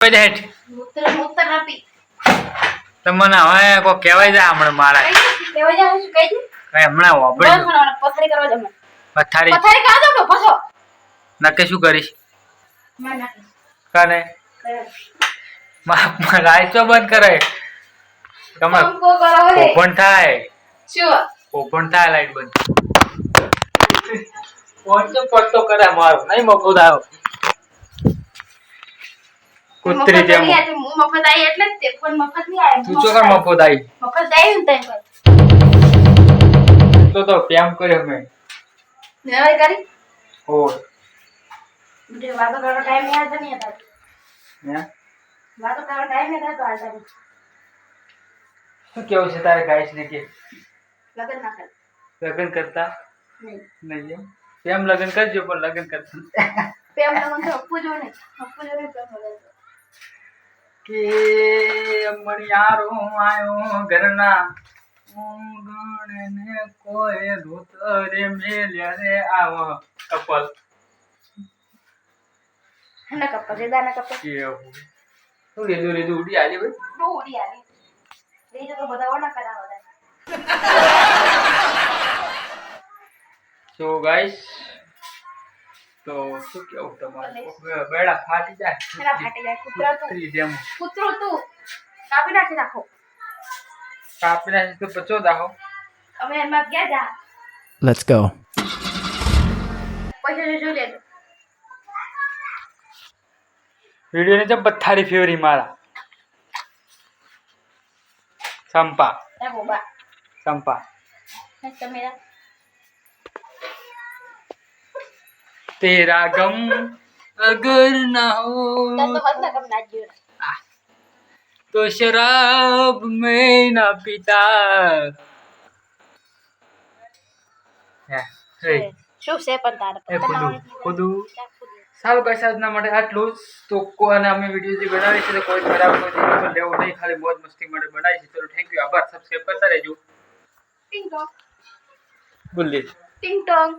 કોઈ દે હેઠ. મૂત્ર મૂત્ર આપી. તમને હવે કોઈ કહેવાય જાય હમણાં મારા. કહેવાય જાય શું? કહી દે? કઈ હમણાં બસ વાપરી મને પથારી કરવા જમે પથારી. પથારી કાઢ દો પછો? નક્કી શું કરીશ? માં નાખી કાને? બંધ કરે તમે ઓપન થાય. શું ઓપન થાય લાઈટ બંધ. ફોન તો પડતો કરે મારો. નહીં મોકલો દાયો કૂતરી મફત જેમ. નહીં આવી, હું મફત આવી એટલે જ તે ફોન મફત નહીં આવ્યો તું ચોકર મફો દાઈ મફત આવી ને તઈ તો તો પ્યામ કર્યો મેં. મેં કરી? ઓ જે વાતો કરવાનો ટાઈમ યાદ નહીં હતા હે? વાતો કરવાનો ટાઈમ યાદ હતો હાલતા નહીં. શું કેવું છે તારે ગાઈસ ને કે? લગન ના કરે. લગ્ન કરતા? નહીં. નહીં એમ? પ્રેમ લગ્ન કરજો પણ લગ્ન કરતા. પ્રેમ લગન તો અપ્પુ જો નહીં અપ્પુ જો નહીં પ્રેમ લગન તો. કે મણિયારો આયો ઘરના. ઊંઘણે કોઈ ધોતરે મેલ્યા રે આવો. કપલ. ના કપ્પા જેદા ના કપ્પા કેવું શું લીધું લીધું ઉડી આલી ભાઈ. બહુ ઉડી આવી લઈ તો બધા ઓના કરાવવા સો ગાઈસ તો શું કેવું તમારે? બેડા ફાટી એના જાય ફાટી જાય કૂતરો તું. કૂતરી જેમ. કૂતરું તું. કાપી નાખી નાખો. કાપી નાખી તો પચો દાહો અમે એમાં ગયા જા? લેટ્સ ગો પૈસા જો જોઈ લેજો. વીડિયો ને જે બથારી ફેવરી મારા. સંપા એ બોબા. સંપા તમે શું છે પણ તારે? ખુદું ખુદું ત્યાં ખુદું. સારું કઈ આજના માટે આટલું જ. તો અને અમે વીડિયો જે બનાવી છે તો કોઈ ખરાબ કોઈ લેવું નહીં ખાલી મોજ મસ્તી માટે બનાવી છે ચલો થેન્ક યુ આભાર સબસ્ક્રાઈબ કરતા રહેજો. ટિંગ ટોંગ ગુલ્લી ટિંગ ટોંગ